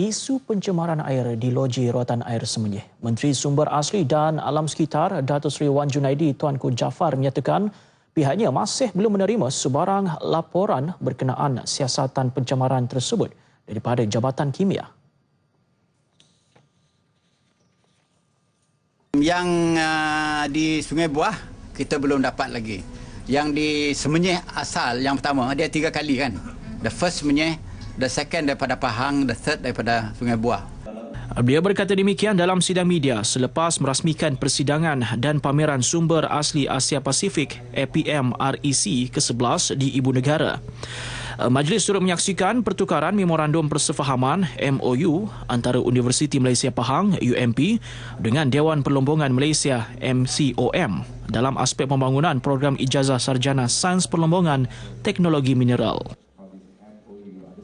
isu pencemaran air di loji rawatan air Semenyih. Menteri Sumber Asli dan Alam Sekitar Datuk Seri Wan Junaidi Tuanku Jafar menyatakan pihaknya masih belum menerima sebarang laporan berkenaan siasatan pencemaran tersebut daripada Jabatan Kimia. Yang uh, di Sungai Buah kita belum dapat lagi. Yang di Semenyih asal yang pertama dia tiga kali kan. The first Semenyih the second daripada Pahang, the third daripada Sungai Buah. Dia berkata demikian dalam sidang media selepas merasmikan persidangan dan pameran sumber asli Asia Pasifik APM REC ke-11 di Ibu Negara. Majlis turut menyaksikan pertukaran memorandum persefahaman MOU antara Universiti Malaysia Pahang UMP dengan Dewan Perlombongan Malaysia MCOM dalam aspek pembangunan program ijazah sarjana sains perlombongan teknologi mineral.